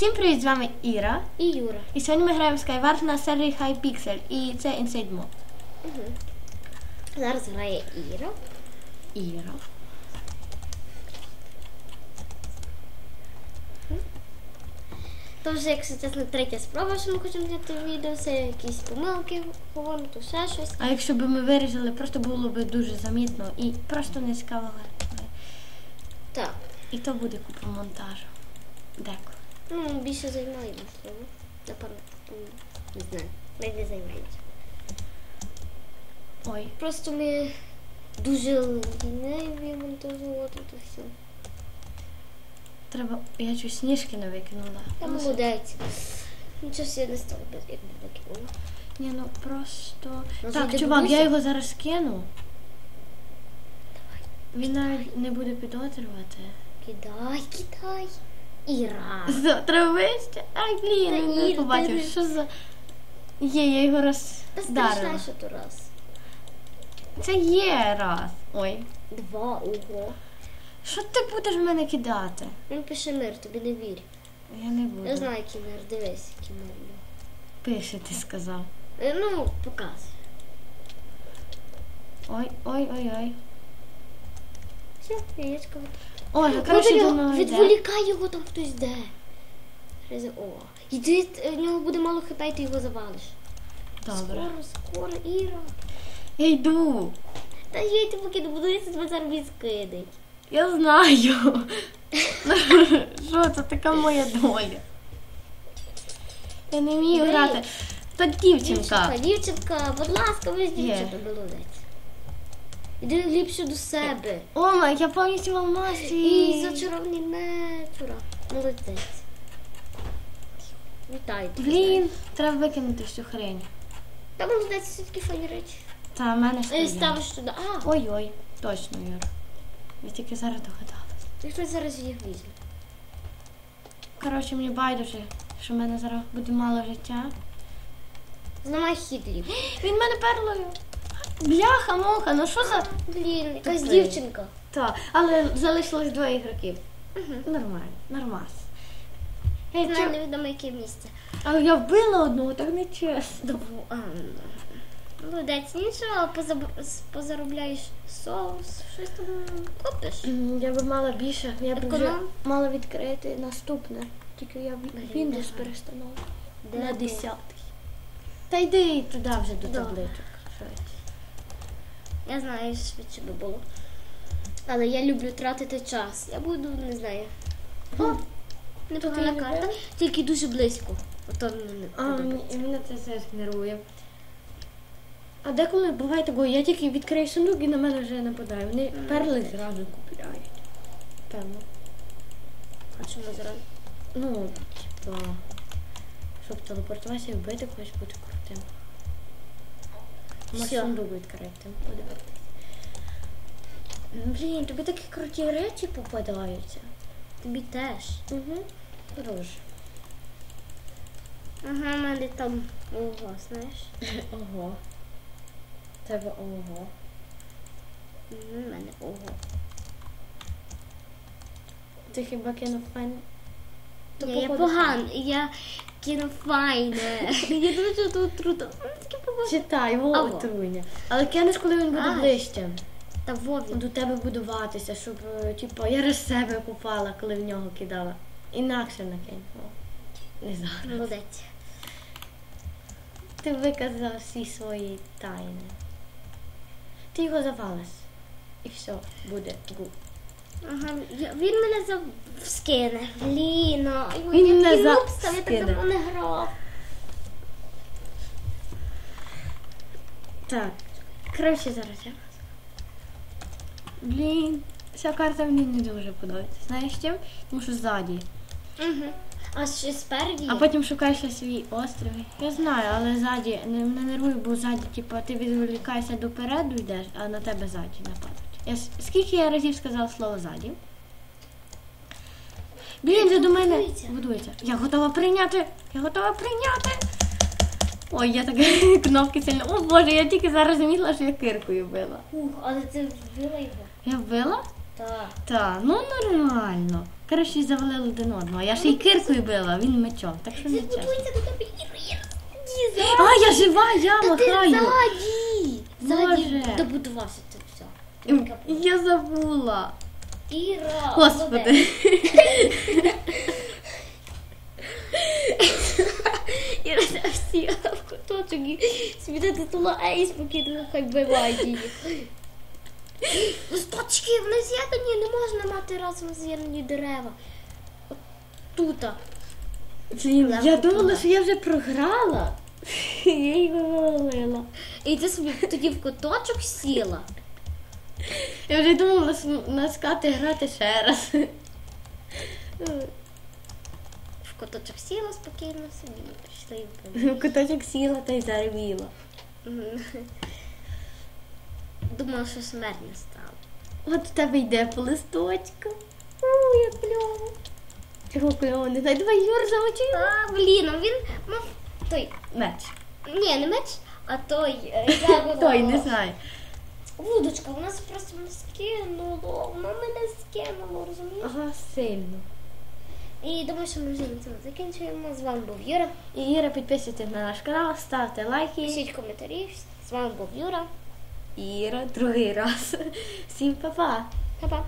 Всім привіт, з вами Іра. І Юра. І сьогодні ми граємо в Skyward на серії Hypixel. І це Inside Mode. Угу. Зараз грає Іра. Іра. То вже, якщо чесно, третя спроба, що ми хочемо зняти відео, все якісь помилки говоримо, то ще щось. А якщо б ми вирізали, просто було б дуже замітно і просто не цікаво. Так. І то буде купа монтажу. Деко. Ну, більше займає, можливо. Напевно. Не знаю. Навіть не займається. Ой. Просто ми дуже ліниві монтажувати, то все. Треба. Я чуть сніжки не викинула. Та Ну, молодець. Нічого собі не стало, без- як не викинула. Ні, ну просто. Ну, так, чувак, я його зараз кину. Він навіть не буде підозрювати. Кидай, кидай. Іра. З- Треба вище. Ай, блін, Та не Ір, побачив. ти Що за. Є, я його Та роздарила. страшно, що то раз. Це є раз. Ой. Два, ого. Що ти будеш в мене кидати? Він пише мир, тобі не вір. Я не буду. Я знаю, який мир, дивись, який мир. Пише, ти сказав. Е, Ну, показуй. Ой, ой, ой, ой. Все, яєчко. Ой, краще до мене. Відволікай його, там хтось йде. О. Іди, е, в нього буде мало хп, і ти його завалиш. Добре. Скоро, скоро, Іра. Я йду. Та я ти поки не будується, тебе зараз відскидить. Я знаю. Що це така моя доля? Я не вмію грати. Та дівчинка. Дівчинка, дівчинка, будь ласка, ви Є. дівчинка, молодець. Іди ліпше до себе. О, май, я повністю в алмазі. І зачарований мечура. Молодець. Вітаю. тебе, Блін, треба викинути всю хрень. Та молодець, все такі файні речі. Та в мене Е, стоїть. Ставиш туди. А, Ой-ой, точно, Юр. Я тільки зараз догадалась. і хтось зараз їх візьме. Коротше, мені байдуже, що в мене зараз буде мало життя. Зламай хідлі. Він мене перлою. Бляха, муха, ну що за. Блін, якась Тупий. дівчинка. Так, але залишилось два ігроків. Нормально, нормас. Знаю, чо- невідомо яке місце. Але я вбила одного, так не чесно. А, Молодець, нічого, позаб- с- позаробляєш соус, щось там купиш. М, Я би мала більше, я б вже Економ? мала відкрити наступне. Тільки я Блін, Windows давай. перестановила. На десятий. Та йди туди вже до табличок. Я знаю, швидше би було. Але я люблю тратити час. Я буду, не знаю. О, непогана карта, тільки дуже близько. Ото мені не А, мені, мене це теж нервує. А деколи буває такого, я тільки відкрию сундук і на мене вже нападає. Вони перли зразу купляють. Певно. А чому зразу? Ну, типа, щоб телепортуватися і вбити когось бути крутим. Може сундук відкрити, подивитись. Блін, тобі такі круті речі попадаються. Тобі теж. Угу. Хорош. Ага, в мене там ого, знаєш. Ого. Тебе ого. В мене ого. Ти хіба кинув файн? То я погано, я кину файне. Я дуже тут Таке погано. Читай, во Аво. отруйня. Але кинеш, коли він буде ближче. Та Вові. До тебе будуватися, щоб, е, типу, я раз себе купала, коли в нього кидала. Інакше накинь. О, Не знаю. Молодець. Ти виказав всі свої тайни. Ти його завалиш. І все, буде гуд. Ага, він мене за скине. Ой, Він мене за- став, я так давно не грав. Так. Коротше, зараз я. Блін, ця карта мені не дуже подобається. Знаєш чим? Тому що ззаді. Угу. А ще спереді? А потім шукаєш свій острів. Я знаю, але ззаді не мене нервує, бо ззаді, типу, ти відволікаєшся допереду йдеш, а на тебе ззаді нападуть. Я, скільки я разів сказала слово ззаді? Блін, ти до мене Будується. Я готова прийняти. Я готова прийняти. Ой, я так кнопки сильно. О боже, я тільки зараз замітила, що я киркою била. Ух, але ти вбила його. Я вбила? Так. Так, ну нормально. Коротше, завалили один одного. Я ще й киркою била, він мечом, так що не чесно. А, я жива, я Та ти махаю. ззаді. Ззаді добудувався все. Я забула. Іра. Господи. Іра всі в куточок і світати тула ей спокійно, хай вбивають її. Листочки, вони з'єднані, не можна мати разом з'єднані дерева. От Тута. Блін, я думала, що я вже програла. Я його вивалила. І ти собі тоді в куточок сіла. Я вже думала наскати грати ще раз. В куточок сіла спокійно собі. Пішли. В куточок сіла та й заревіла. Думала, що смерть не стала. От в тебе йде по листочку. У, як кльово. Чого кльово? Не знаю. Давай Юр замочи. А, блін, він мав той. Меч. Ні, не меч, а той. е. Той, не знаю. Вудочка, у нас просто не скинуло. Воно мене скинуло, розумієш? Ага, сильно. І думаю, що ми вже на цьому закінчуємо. З вами був Юра. І Юра, підписуйтесь на наш канал, ставте лайки. Пишіть коментарі. З вами був Юра. Іра, другий раз. Всім па-па. Па-па.